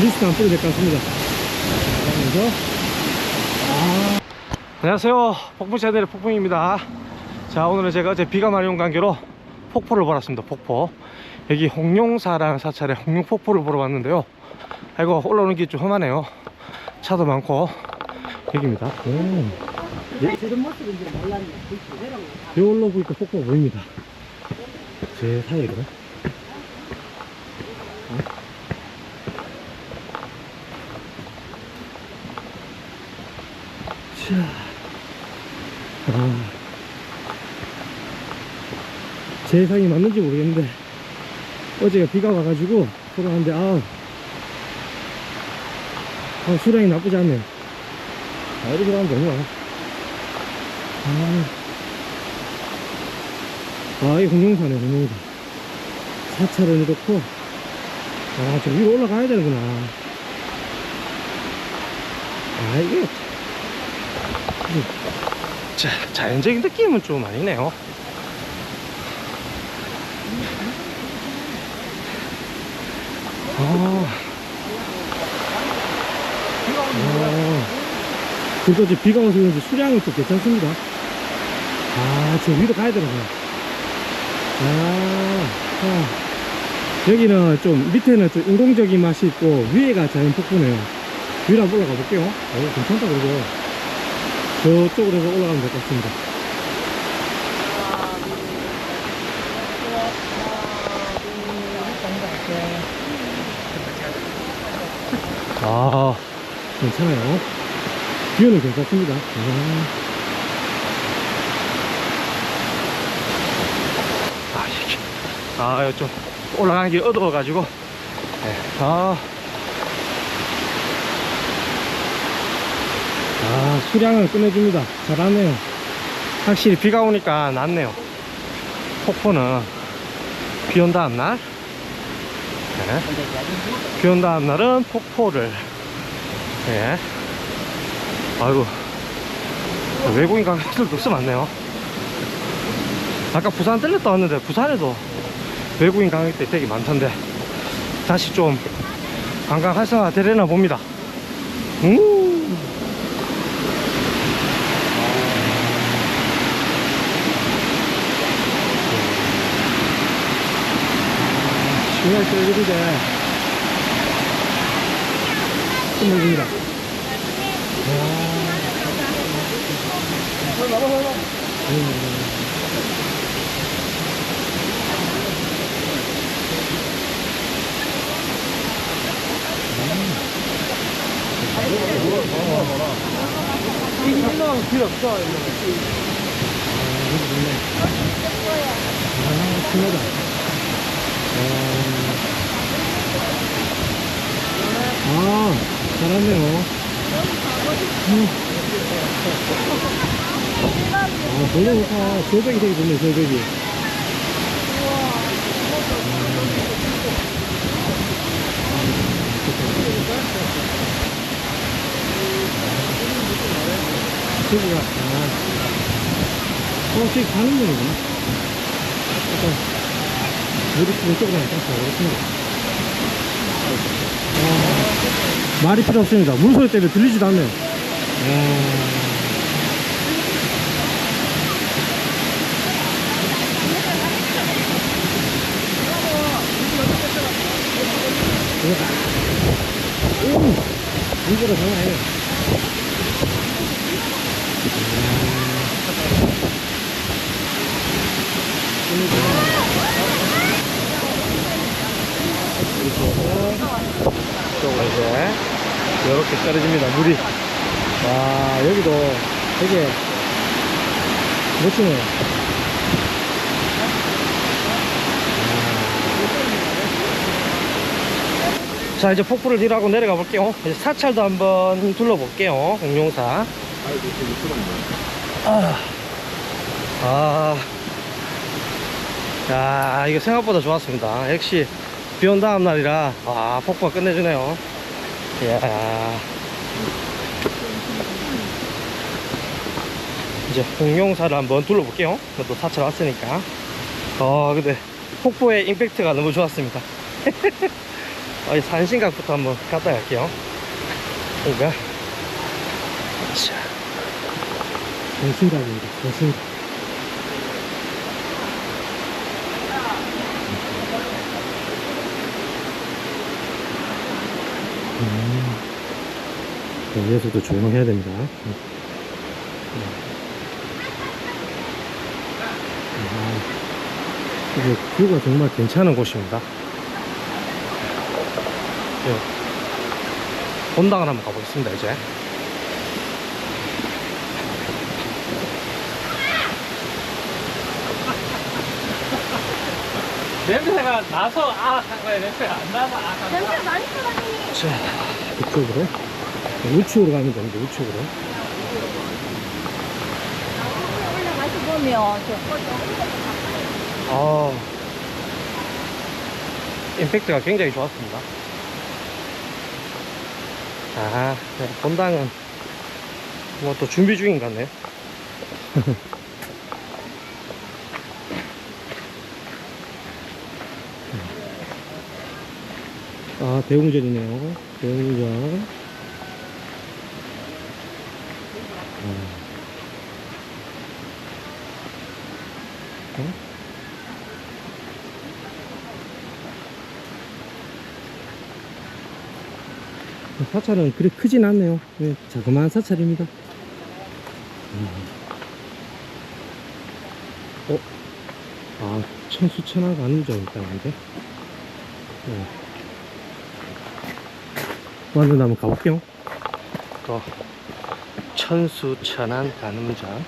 리스트 안 뿌려도 될 것 같습니다. 그래서 아. 안녕하세요. 폭풍 채널의 폭풍입니다. 자, 오늘은 제가 어제 비가 많이 온 관계로 폭포를 보러 왔습니다. 폭포. 여기 홍룡사라는 사찰에 홍룡폭포를 보러 왔는데요. 아이고, 올라오는 길좀 험하네요. 차도 많고. 여기입니다. 몰랐네. 그대로 여기로 보니까 폭포가 보입니다. 제 사이로. 자, 아, 제 예상이 맞는지 모르겠는데 어제가 비가 와가지고 돌아갔는데 아, 아 수량이 나쁘지 않네요. 아, 이렇게 가면 너무 많아. 아, 아, 이 공룡사네, 공룡사. 사찰은 이렇고, 아, 저 위로 올라가야 되는구나. 아, 이게. 이게 자, 자연적인 느낌은 좀 아니네요. 아. 아. 그래도 이제 비가 와서 그런지 수량은 또 괜찮습니다. 아, 저 위로 가야 봐요. 아, 아. 여기는 좀, 밑에는 좀 인공적인 맛이 있고, 위에가 자연 폭포네요. 위로 한번 올라가 볼게요. 어, 괜찮다, 그러죠. 저쪽으로 해서 올라가면 될 것 같습니다. 아, 괜찮아요. 뷰는 괜찮습니다. 아. 아, 아, 좀 올라가는 게 어두워가지고, 네. 아, 아, 수량을 끝내줍니다. 잘하네요. 확실히 비가 오니까 낫네요. 폭포는 비 온 다음 날, 네. 비온 다음 날은 폭포를, 예. 아이고, 외국인 관광객들도 없어 많네요. 아까 부산 들렸다 왔는데 부산에도 외국인 관광객들이 되게 많던데 다시 좀 관광 활성화 되려나 봅니다. 음. 정말 쫄깃이데 끝내줍니다. 이거 필요 없어. 아, 큰일이다. 아, 잘하네요. 음. 아, 별로 좋다. 절벽이 되게 좋네, 절벽이. 저기가, 아, 어, 저기 가는 거구나. 약간, 물이 왼쪽으로 약간 가겠습니다. 아, 말이 필요 없습니다. 물소리 때문에 들리지도 않네요. 아. 오! 물보다 장난 아니에요. 쪽으로 이제 이렇게 떨어집니다. 물이. 와 여기도 되게 멋지네요. 아. 자 이제 폭포를 뒤로하고 내려가 볼게요. 이제 사찰도 한번 둘러볼게요. 공룡사. 아, 아, 야 이거 생각보다 좋았습니다. 역시 비 온 다음 날이라 와 폭포가 끝내주네요 이야 이제 홍룡사를 한번 둘러볼게요 또 사찰 왔으니까 어 근데 폭포의 임팩트가 너무 좋았습니다 어, 이 산신각부터 한번 갔다 갈게요. 그러니까. 자. 산신각입니다. 산신각. 여기에서도 조용해야 됩니다. 음. 아, 이게 뷰가 정말 괜찮은 곳입니다. 예. 본당을 한번 가보겠습니다, 이제. 냄새가 나서 아, 한 거야. 냄새가 안 나서 아, 한 거야. 냄새 많이 나니 자, 이쪽으로. 우측으로 가면 됩니다, 우측으로. 올라가서 보면 저 아, 임팩트가 굉장히 좋았습니다. 아, 네, 본당은 뭐 또 준비 중인 것 같네요. 아, 대웅전이네요. 대웅전. 사찰은 그리 크진 않네요. 네, 자그마한 사찰입니다. 음. 어? 아, 천수천하 가는점 있다는데? 네. 완전 한번 가볼게요. 또, 천수천안 가늠전.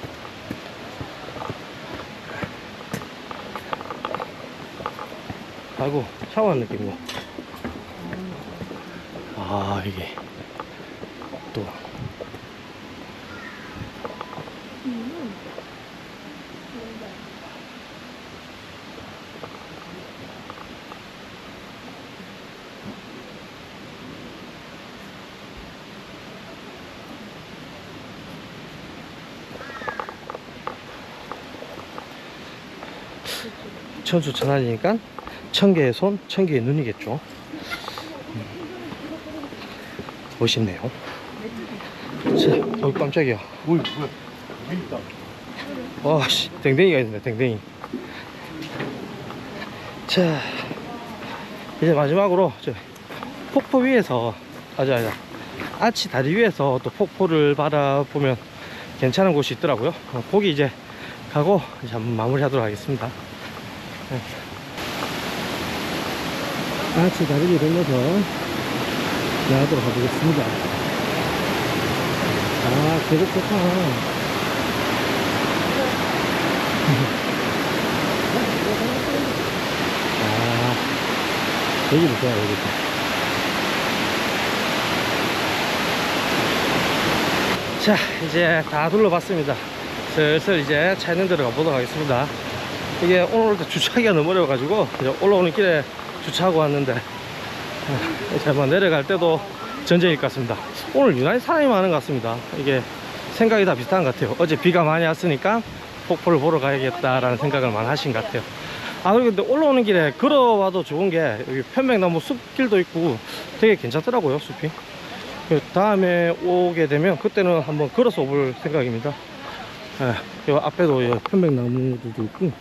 아이고, 샤워한 느낌이네. 아 이게 또 천수 천안이니까 천 개의 손, 천 개의 눈이겠죠. 멋있네요. 자, 어 깜짝이야. 물 있다. 와, 씨, 댕댕이가 있네, 댕댕이. 자, 이제 마지막으로 저 폭포 위에서, 아자, 아자, 아치 다리 위에서 또 폭포를 바라보면 괜찮은 곳이 있더라고요. 어, 거기 이제 가고 이제 한번 마무리 하도록 하겠습니다. 네. 아치 다리를 건너서 나가도록 가보겠습니다. 아, 계곡 좋다. 아, 여기도 좋아, 여기도. 자, 이제 다 둘러봤습니다. 슬슬 이제 차 있는 데로 가보도록 하겠습니다. 이게 오늘 주차하기가 너무 어려워가지고, 이제 올라오는 길에 주차하고 왔는데, 아, 잠깐 내려갈 때도 전쟁일 것 같습니다. 오늘 유난히 사람이 많은 것 같습니다. 이게 생각이 다 비슷한 것 같아요. 어제 비가 많이 왔으니까 폭포를 보러 가야겠다라는 생각을 많이 하신 것 같아요. 아, 그리고 근데 올라오는 길에 걸어와도 좋은 게 여기 편백나무 숲길도 있고 되게 괜찮더라고요, 숲이. 그 다음에 오게 되면 그때는 한번 걸어서 올 생각입니다. 예, 요 앞에도 요 편백나무들도 있고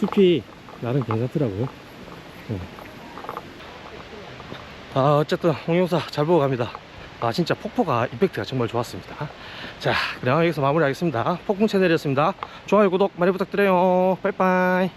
숲이 나름 괜찮더라고요. 예. 아, 어쨌든 홍영사 잘 보고 갑니다. 아, 진짜 폭포가 임팩트가 정말 좋았습니다. 자, 그럼 여기서 마무리하겠습니다. 폭풍 채널이었습니다. 좋아요, 구독 많이 부탁드려요. 빠이빠이.